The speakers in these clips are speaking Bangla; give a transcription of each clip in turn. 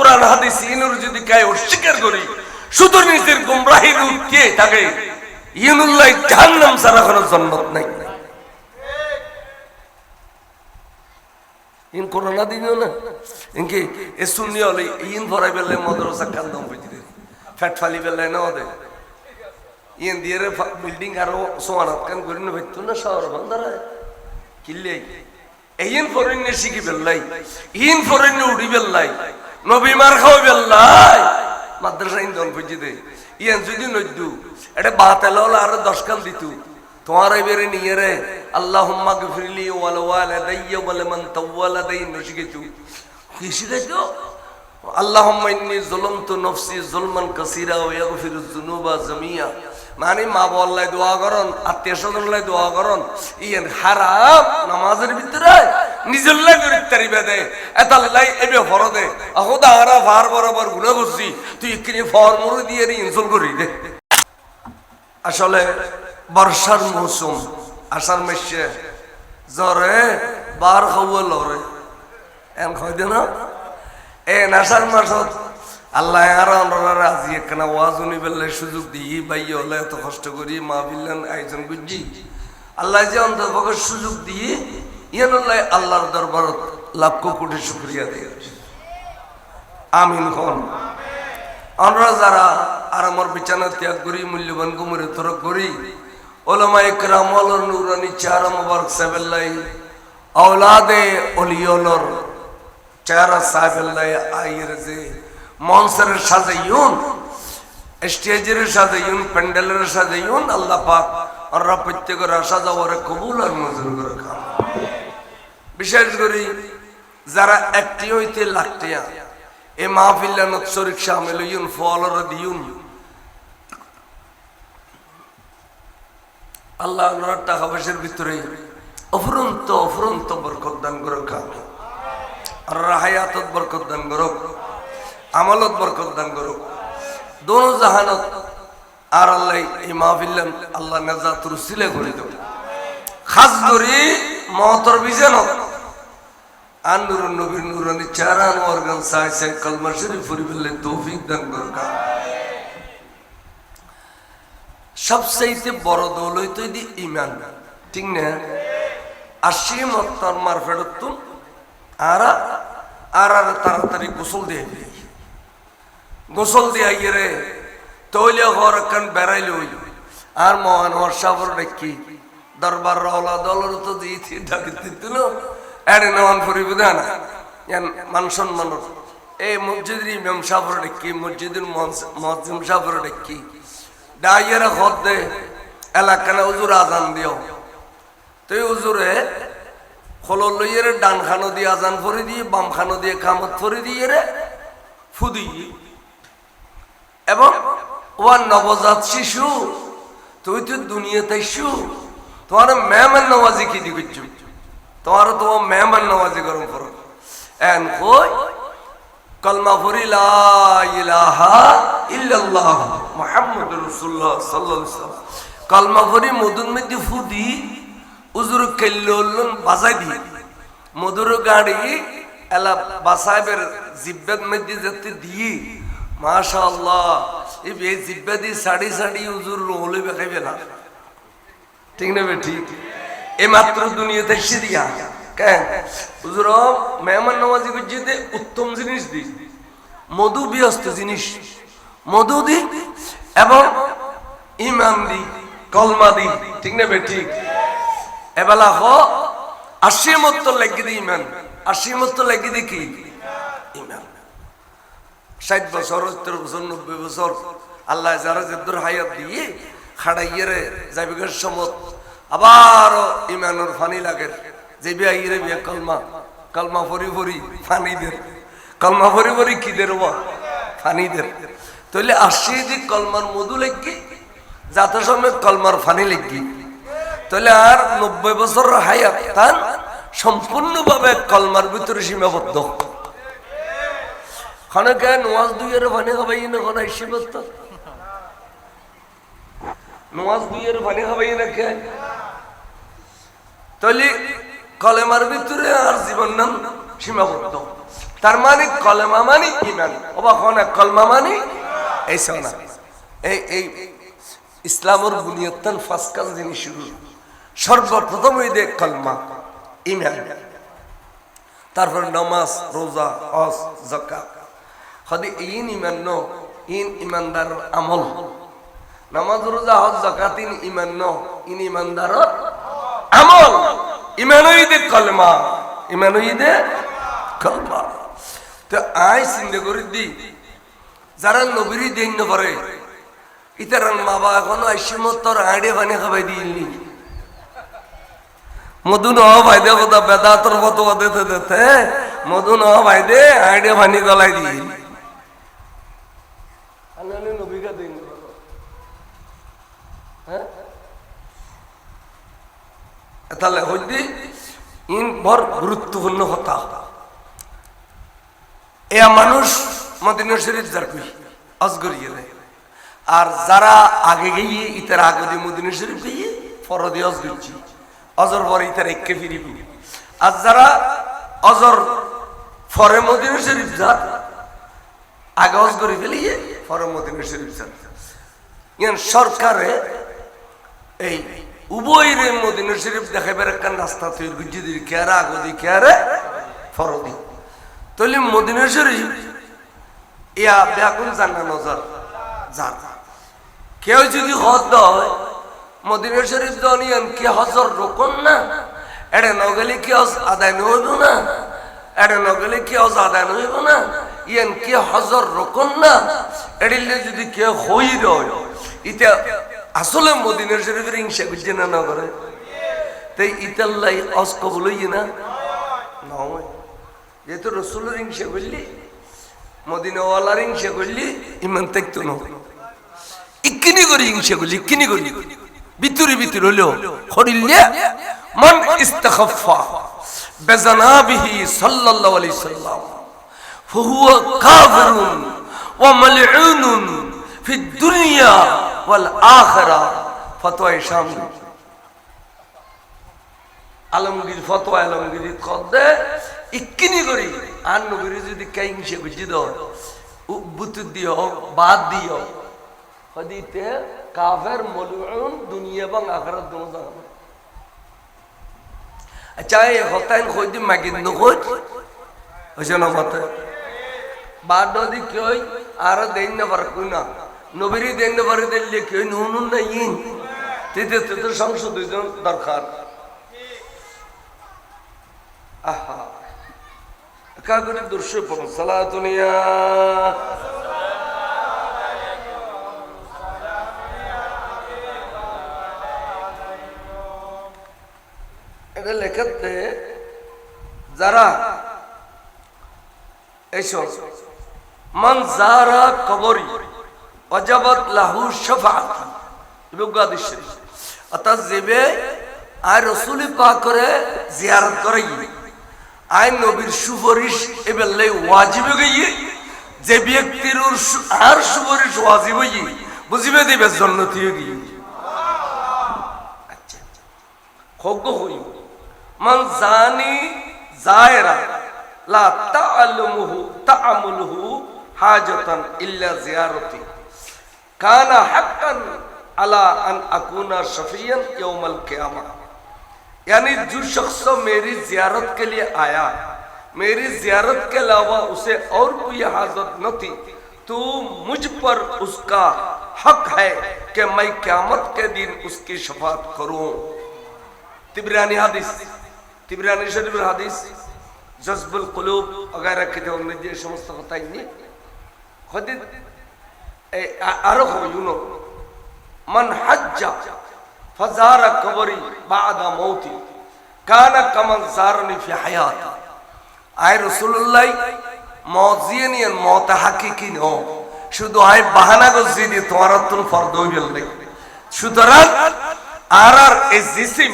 কোরআন, হাদিস, ইনুর যদি কায় অস্বীকার করি, শুধু নিজের গুমরাহির উঠকে থাকে ইনুল্লাহ জাহান্নাম ছাড়া কোনো জন্মত নাই। ইন করোনা দিনও না? ইনকে এ শুনি হলে ইন ভরাই বেলে মদরসা কান্দম বুঝতে ফ্যাট ফালি বেলে না ওদের ইন দিয়ে বিল্ডিং আরও সোয়ানাত কান করি না ভাইতো না, শহর বান্দারা কিল্লে এইন ফরেন্নে শিখি বেল্লাই ইন ফরেন্নে উড়ি বেল্লাই নবী মার খাও বেল্লাই মাদ্রাসা ইন্দন বুঝি দে। ইয়ান যদি নদ্দু এটা বাতাল হলো আরও দশ কাল দিতু। তোমার এবারে নিয়ে রে। আল্লাহ গফিরলি ওয়াল ওয়ালাদাইয়া ওয়াল মান তাওয়ালাদাইন শিখেছু কি শিখেছো আল্লাহুম্মা ইন্নী যালামতু নফসি যুলমান কাসীরা ওয়া ইয়াগফিরুয যুনুবা জামিয়া। মানে মা বললাই দোয়া করন, আত্মীয় স্বজন দোয়া করন। ইয়েন হারাম, নামাজের ভিতরে। নিজের লাই করে তারিবে দে এতাল লাই এবে ফর দে। আহদা হারা ফার বরাবর গুনাহ করছি, তুই কিনে ফর মুড়ি দিয়ে ইনসল করি দে। আসলে বর্ষার মৌসুম, আষাঢ় মাসে জ্বরে বার খাওয়া লরে এন খাই দে না? এ আষাঢ় মাসত আল্লাহ আর আমরা রাজি, একখানা ওয়াজ উনি বেললে সুযোগ দিই, ভাই হলে এত কষ্ট করি, মা বিল্লান আয়োজন করছি আল্লাহ যে অন্তপক্ষে সুযোগ দিয়ে ইয়ান আল্লাহ আল্লাহর দরবারত লাভ কোটি শুক্রিয়া আমিন খন আমরা যারা আর আমার বিছানা ত্যাগ করি, মূল্যবান কুমরে তরক করি সাজাইউন প্যান্ডেলের সাজাইউন আল্লাহ পাক আমরা প্রত্যেকের আশা যাওয়ারে কবুল আর মঞ্জুর করে খান। বিশেষ করে যারা একটি হইতে লাগটিয়া এ মাহফিল্লানত শরীক শামিল হইউন ফলর দিউন আল্লাহ ওনার টাকা পয়সার ভিতরে অফুরন্ত অফুরন্ত বরকত দান করে খান আর বরকত দান করুক, আমলত বরকত দান করুক। দোনো জাহানত আর আল্লাহ এই মাহফিল্লান আল্লাহ নেজাত রুসিলে করে দেব। খাস ধরি মহতর বিজেন আর নবীর নুরানি চারান অর্গান সাই সাই কলমা শরীফ পরিবেলে তৌফিক দান সবচাইতে বড় দৌল দি ইমান ঠিক না? আশি মত্তর মার ফেরত আর আর আর তাড়াতাড়ি গোসল দিয়ে গোসল দিয়া গিয়ে তৈলে হওয়ার কান বেড়াইল আর মহান হর্ষাবর দেখি দরবার রওলা দলের তো দিয়েছি, ডাকি দিত এই দে, এলাকানে আজান দিও। তুই উজুরে খোলো লইয়ের ডান খানো দিয়ে আজান ফরি দিয়ে, বাম খানো দিয়ে খামত ফরি দিয়ে রে ফুদি এবং ওয়ার নবজাত শিশু, তুই তো দুনিয়াতে শু তোমার মেহমান নওয়াজি কি দি করছ তোমার মেহমান নওয়াজি গরম করো এন কই? কলমা ফরি সাল্লাল্লাহু আলাইহি ওয়াসাল্লাম। কলমা ফরি মধুর মধ্যে ফুদি উজুর কেল্লন বাজাই দি মধুর গাড়ি, এলা বাসাইবের জিব্বাত মধ্যে যেতে দিয়ে মাশা আল্লাহ এই বে জিব্বা দিয়ে সাড়ি সাড়ি উজুর হলে বেখাইবে না। ঠিক না বে, ঠিক? এই মাত্র দুনিয়াতে এসে দিয়া। কেন? হুজুর, মেহমান নামাজি গুজিতে উত্তম জিনিস দি মধু বিহস্ত জিনিস। মধু দি এবং ইমান দি কলমা দি ঠিক না বে ঠিক। এবেলা হ, আশি মত লেগে দি ইমান। আশি মত লেগে দি কি? ইমান। ষাট বছর, সত্তর বছর, নব্বই বছর, আল্লাহ যারা যেদুর হায়াত দিয়ে খাড়াইয়ে রে যাইবিকের সমত আবার ইমানোর ফানি লাগে। যে বিয়া ইরে বিয়া, কলমা কলমা ফরি ফরি ফানি দের কলমা ফরি ফরি কি দের ফানি দের তাহলে আসি যে কলমার মধু লেগি, যাতে সময় কলমার ফানি লেগি। তাহলে আর নব্বই বছর হায়াত তার সম্পূর্ণভাবে কলমার ভিতরে সীমাবদ্ধ। খানকে নোয়াজ দুইয়ের ভানে খাবাই না কোন শিবত্ত নোয়াজ দুইয়ের ভানে খাবাই না কে? তাহলে কলেমার ভিতরে আর জীবন নাম সীমাবদ্ধ। তার মানে কলমা মানে ইমান। অবা হনা কলমা মানে এই শোনা এই এই ইসলামের বুনিয়তান ফাসকাল জিনিস শুরু, সর্বপ্রথম এই দে কলমা, ইমান। তারপর নামাজ, রোজা, হজ জাকাত হদি ইন ইমান ন, ইন ইমানদার আমল। নামাজ, রোজা, হজ জাকাত ইন ইমান ন, ইন ইমানদার আমল ইমানই দে কলমা ইমানই দে কলমা। তো আই চিন্তা করে দি, যারা নবীর দিন করে ইতার মা বাবা এখনও আইসিমত তোর আইডে পানি খাবাই দিইনি। মধু ন ভাই দে কথা বেদাতর মতো দিতে দিতে মধু ন ভাই দে আইডে পানি গলাই দিই। নবীকা দিন হ্যাঁ? তাহলে হইতে ইন বড় গুরুত্বপূর্ণ কথা। এয়া মানুষ মদিনা শরীফ যার কই? অজগর গেলে আর যারা আগে গিয়ে ইতার আগে দিয়ে মদিনা শরীফ গিয়ে ফরদে অজ গেছি অজর পরে ইতার একে ফিরিব আর যারা অজর ফরে মদিনা শরীফ যার আগে অজ করে ফেলিয়ে ফরে মদিনা শরীফ যার সরকারে এই উভয়ের মদিনা শরীফ দেখাবার একটা রাস্তা তৈরি করছে দিদি কেয়ারা, আগদি কেয়ারে ফরদি। তাহলে মদিনা শরীফ, ইয়া ব্যাকুল জানা নজর, যার। কেউ যদি হজ হয় মদিনা শরীফ দনিয়ান কি হজর রোকন না? এটা নগলে কি হজ আদায় নহইব না? এটা নগলে কি হজ আদায় নহইব না? ইয়ান কি হজর রোকন না? এডিলে যদি কে হই রয় ইটা আসলে মদিনা শরীফের হিংসা করছে না না করে তাই ইতাল্লাই অজ কবল না নয় যেহেতু রসুলের হিংসা করলি মদিনাওয়ালার হিংসা করলি ইমান দেখতো না ইকিনি করি হিংসা করলি ইকিনি করি ভিতরে ভিতরে হলো হরিল্লে মান ইস্তাখাফা বেজানাবিহি সাল্লাল্লাহু আলাইহি সাল্লাম فهو كافر وملعون في الدنيا والآخرة فتوى شامل আলমগীর ফতোয়া আলমগীর কদে ইকিনি করি আর নবীর যদি কাই হিংসে বুঝি দাও বুতু দিও বাদ দিও হদিতে কাফের মলুন দুনিয়া এবং আখরাত দোনো জানা আচ্ছা এই হতাইন কই দি মাগিন নকই হইছে না মতে বাদ দি কই আর দেন না পার কই না নবীর দেন না পার দিলে কই নুন না ইন। তিতে তিতে সংসদ দরকার। আহা। কাগরে দর্শ পড়ো সালাতুনিয়া এটা লেখাতে যারা এইসব যারা কবরি অজাবত লাহু শফাত ইবুগাদিস শরীফ। অর্থাৎ যেবে আর রসুলি পা করে জিয়ারত করে আই নবীর সুপারিশ এবেলে ওয়াজিবে গিয়ে, যে ব্যক্তির আর সুপারিশ ওয়াজিব বুঝিবে দিবে জন্নতি গিয়ে। আচ্ছা। খগ্গ হই। মান জানি জায়রা, লা তাআলুমুহু তাআমুলুহু হাজাতান ইল্লা জিয়ারতি। কানা হাক্কান আলা আন আকুনা শফিয়ান ইয়াউমাল কিয়ামah यानी जो शख्स मेरी जियारत के लिए आया मेरी जियारत के अलावा उसे और कोई हाजत न थी तो मुझ पर उसका हक है कि मैं क्यामत के दिन उसकी शफात करूं तिबरानी हदीस तिबरानी शरीफ हदीस जज्बुल कुलूब वगैरह के जो उनमें যে সমস্ত কথাই নি খদি আরো ইউনো মান হাজ্জা فزار قبري بعد موتي كان كمن زارني في حياتي আয় রসুল্লাহ মজিয়ানিয়ান মত হাকিকি ন শুধু আয় বাহানা গজি দিয়ে তোমার তুল ফর্দ হইল সুতরাং আর আর এই জিসিম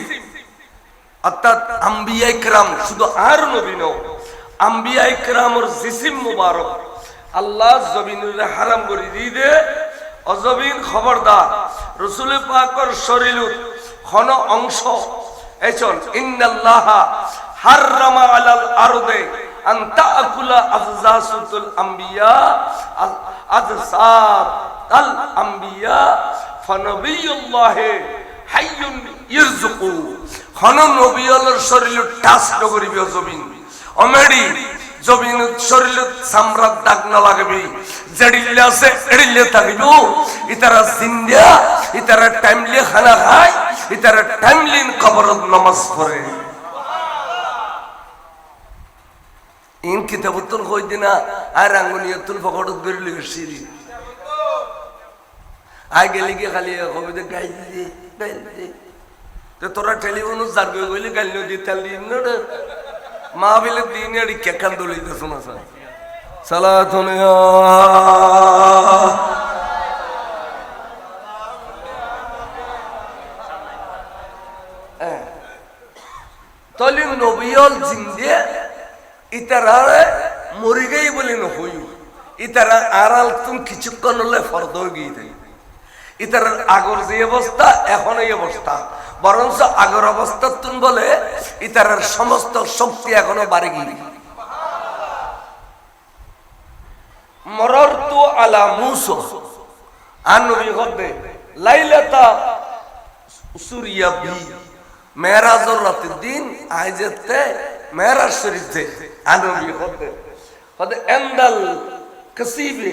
অর্থাৎ আম্বিয়া ইকরাম শুধু আর নবী ন আম্বিয়া ইকরামর জিসিম মুবারক আল্লাহ জমিনুর হারাম করে দিয়ে দে। অজবিন খবরদার। রসুল পাকর শরীর ঘন অংশ। এচন ইন্নাল্লাহা হাররামা আলাল আরদে আন তাকুলা আজজাসুতুল আম্বিয়া। আজসাত আল আম্বিয়া। ফানবিয়ুল্লাহ হাইয়ুন ইরজুকু হন নবিয়লের শরীর টাচ নগরিবে জমিন। অমেডি জমিন শরীর সামরাত দাগ না লাগবে। জড়িলে আছে এড়িলে থাকিব। ইতারা জিন্দা ইতারা টাইমলি খানা খায়, ইতারা টাইমলি কবরত নামাজ পড়ে। ইন কিতাবতুল কই দিনা আর আঙ্গুনিয়াতুল ফকটত করে লিখছিলি আই গেলি কি খালি কবিতা গাই দিদি গাই দিদি তো তোরা টেলিফোন যাবে গইলে গাইল দি, তেল দিন না মা বিলে দিন কেকান দলিতে শোনা স্যার সালাতুন তলি নবিয়ল গই আড়াল তুমি কিছুক্ষণ হলে ফর্দ গিয়ে থাকে ইতার আগর যে অবস্থা, এখন এই অবস্থা। বরঞ্চ আগর অবস্থা তুমি বলে ইতার সমস্ত শক্তি এখনও বাড়ি গিয়ে মরর তো আলা মুসো। আর নবী হদ্দে লাইলাতা সুরিয়া বি। মেরাজর রাতের দিন আইজেতে মেরাজ শরীফে আনবী হদ্দে এন্দাল কসিবে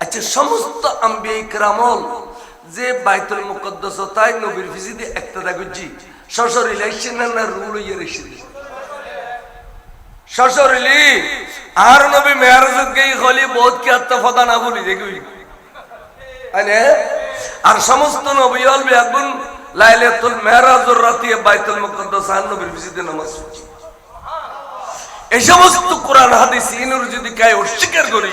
আচ্ছা সমস্ত আম্বিয়া ইকরামল যে বাইতুল মুকদ্দাস তাই নবীর ফিজিতে একটা দাগুজি সশরীল আইসে না রুল ইয়ে রেসে সশরীলি আর নবী মেয়ারজত গই খলি বহুত কি আত্মফদা না বলি, দেখবি? আনে আর সমস্ত নবী হল বেগুন লাইলাতুল মেহরাজুর রাতে বাইতুল মুকদ্দাস আর নবীর ফিজিতে নামাজ এই সমস্ত কোরআন, হাদিস, ইনুর যদি কায় অস্বীকার করি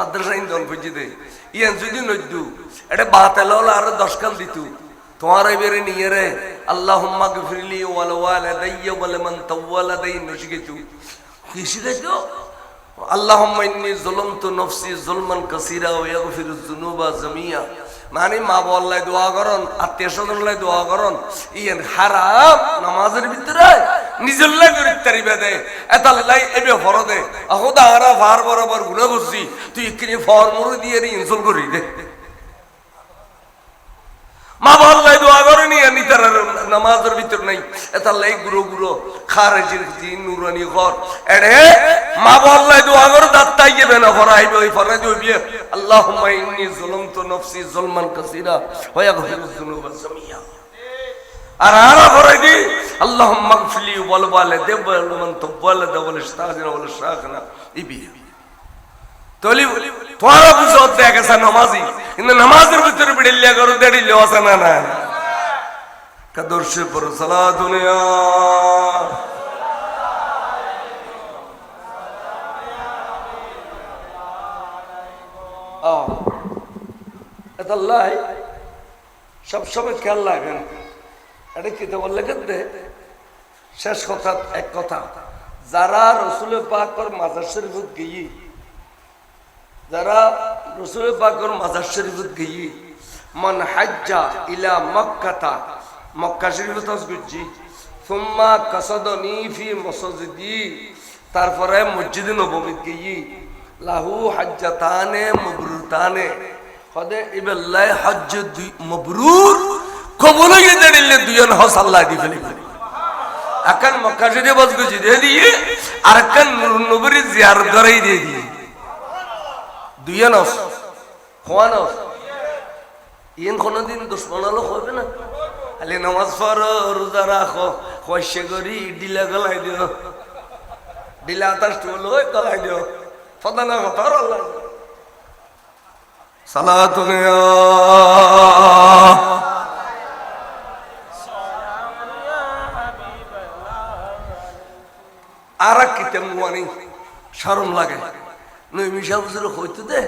মাদ্রাসা ইন্দন বুঝি দে ইয়ান যদি নদ্যু, এটা বাতাল আর দশ কাল দিতু। তোমার এবারে নিয়ে রে আল্লাহ গফিরলি ওয়াল ওয়ালাদাইয়া বলে মান তাওয়ালাদাই নশিকেতু কিসি দেখো আল্লাহ ইন্নী যালামতু নফসি জুলমান কাসীরা ওয়া ইয়াগফিরুয যুনুবা জামিয়া। মানে মা বল্লাই দোয়া করন, আত্মীয় স্বজনলাই দোয়া করন। ইয়েন হারাম নামাজের ভিতরে নিজের লাই গরিব বেদে এতাল্লাই এবে ফর দে আহদা হারা ফার বরাবর গুণা করছি তুই এখানে ফর মরে দিয়ে ইনসল করি দে মা বল্লাই দোয়া করে নামাজের ভিতর নাই। এতাল্লাই গুরো গুরো খারেজির নুরানি ঘর। এড়ে মা বল্লাই দোয়া করে না ফরাইবে ওই ফরাই দিবে ইন্নী যালামতু নফসি কাসীরা। আর ফরাই দি গফিরলি ওয়াল ওয়ালিদে ওয়াল মান তাওয়ালাদা ওয়াল ইস্তাযিনা ওয়াল শাখিনা ইবি। তলি নামাজি। কিন্তু নামাজের ভিতরে বিড়িল্লা করো দেড়িল্লা আছে না না এটা কি বললে কিন্তু শেষ কথা, এক কথা। যারা রসুল পাকর মাজার শরীফত গিয়ে, যারা রসুল পাকর মাজার শরীফত গিয়ে, মন হাজ্জা ইলা মক্কাতা মক্কা শরীফত গুজি সুম্মা কাসদনি ফি মসজিদি। তারপরে মসজিদে নবমীত গিয়ে লাহু হাজ্জাতানে মবরুতানে। হদে ইবেল্লাই হজ্জ দুই মবরুর কবুল হয়ে দাঁড়িয়ে দুজন হস আল্লাহ দি ফেলি এখন মক্কা শরীফ বস গুজি দিয়ে দিয়ে আর একটা নবীর জিয়ার করাই দিয়ে দিই দুইয়া নস খোয়া নস ইন কোনোদিন দুশ্মন হলো হবে না? খালি নামাজ পড়ো, রোজা রাখো, পয়সা করি ডিলা গলাই দিও। ডিলা তার হয়ে গলাই দিও। ফদা না কথা আল্লাহ। সালাতুন আর কিতাম মানি সরম লাগে। নই মিশা বুঝলে হইতো দে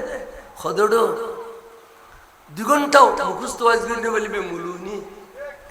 খদড়ো দুই ঘন্টাও মুখস্থ আজ ঘণ্টা বলিবে মুলুনি।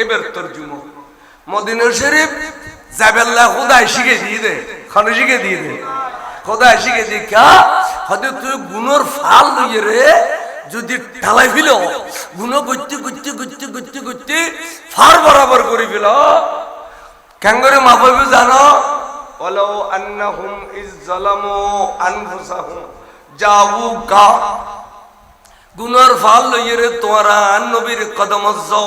এবার তর্জুমা। মদিনা শরীফ জাবেল্লা খোদাই শিখে দিয়ে দে, খানে শিখে দিয়ে দে। খোদাই শিখে দিয়ে কা হয়তো তুই গুণর ফাল লইয়ে রে, যদি ফিল করতে করতে করতে করতে করতে ফার বরাবর করে কেন করে জানো? ফাল লইয়ে তোরা নবীর কদম যাও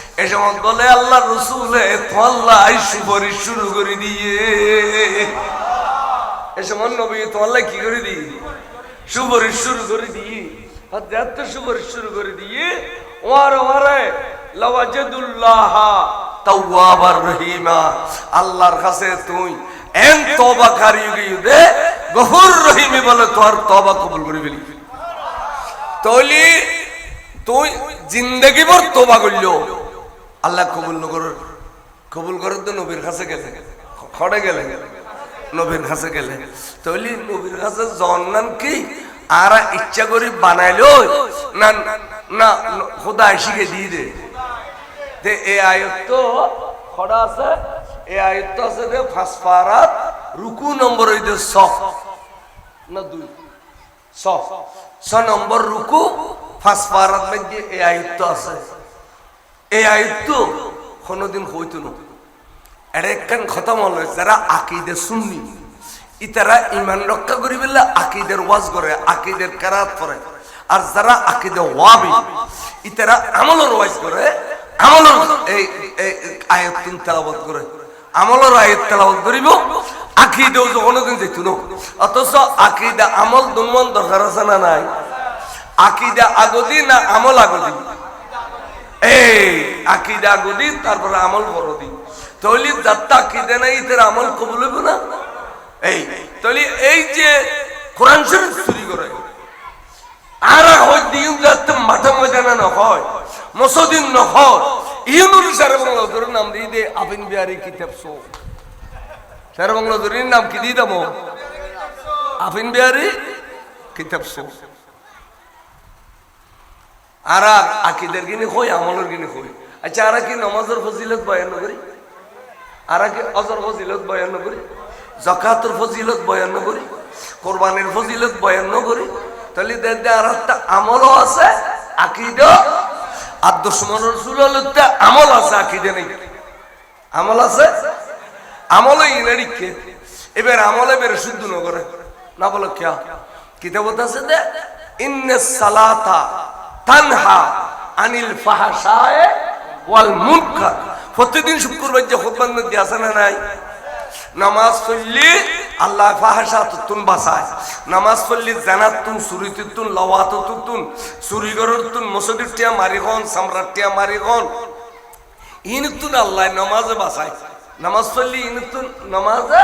সময় বলে আল্লাহ রসুলে তো আল্লাহ সুপারিশ শুরু করে দিয়ে। এ সময় নবী তো আল্লাহ কি করে দি সুপারিশ শুরু করে দিয়ে শুরু দিয়ে, ওয়ার রহিমা, আল্লাহর কাছে তুই এন দে রহিমি বলে তোর তবা কবুল করে ফেলি। তুই জিন্দগি ভর তোবা করল। আল্লাহ কবুল নগর, কবুল করে তো নবীর কাছে গেলে। খড়ে গেলে, নবীর কাছে গেলে। তলি নবীর কাছে জন্নান কি? আর ইচ্ছা করি বানাইলো, না না, খোদা শিখে দিয়ে দে। দে, এ আয়ত্ত খড়া আছে, এ আয়ত্ত আছে দে ফাসফারাত রুকু নম্বর ওই দে, স। না, দুই। ছ ছ নম্বর রুকু পারাত মধ্যে এই আয়ত্ত আছে। এই আয়ত্ত কোনোদিন হইতো না। এটা একখান খতম হলো যারা আকিদে শুননি ইতারা ইমান রক্ষা করি বললে আকিদের ওয়াজ করে, আকিদের কেরাত করে। আর যারা আকিদে ওয়াবি, ইতারা আমলের ওয়াজ করে, আমলের এই আয়াতুন তেলাবত করে। আমলের আয়াত তেলাবত করিব, আকিদেও কোনোদিন যেত না। অথচ আকিদা আমল দুমন দরকার আছে না নাই? আকিদা আগদি না আমল আগদি? এই, আকিদা আগদি তারপরে আমল করদি তৈলি যাত্রা, আকিদা নাই ইতের আমল কবুল হইব না? এই তৈলি এই যে কোরআন শরীফ চুরি করে, আর হয় দিন যাতে মাঠে ময়দানে নহয় মসদিন নহয় ইউনুর সারে বাংলা ধরে নাম দিয়ে দে, আবিন বিহারি কিতাব সো। সারে বাংলা ধরে নাম কি দিয়ে দামো আফিন বিহারি কিতাব সো। আর আকিদের কিনে কই আমলের কিনে কই আচ্ছা আর কি নমাজের ফজিলত বয়ান করি? আর কি অজর ফজিলত বয়ান করি? জকাতুর ফজিলত বয়ান করি? কোরবানির ফজিলত বয়ান করি? তাহলে দেখতে আর একটা আমলও আছে আকিদ আর দুশ্মন রসুলতে আমল আছে, আকিদে নেই। আমল আছে? আমলে ইনারিকে এবার আমলে বের শুদ্ধ নগরে না বলো ক্যা? কিতাবত আছে দে? ইন্নে সালাতা তানহা আনিল ফাহাশায়ে ওয়াল মুনকার। প্রতিদিন শুক্রবার যে খুতবা নদী আছে না নাই? নামাজ পড়লি আল্লাহ ফাহাশা তুন বাসায়। নামাজ পড়লি জানাত তুন সুরিতি তুন লওয়াত তুন চুরি গরর তুন মসজিদ টিয়া মারি হন সম্রাট টিয়া মারি হন ইন তুন আল্লাহ নামাজে বাসায়। নামাজ পড়লি ইন তুন নামাজে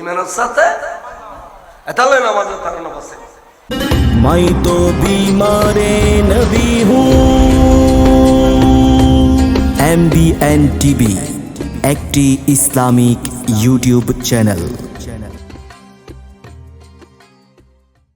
ইমানের সাথে? তাহলে নামাজে তার নামাজ মাই তো বিমারে নবী হু এমবিএন টিভি, একটি ইসলামিক ইউটিউব চ্যানেল।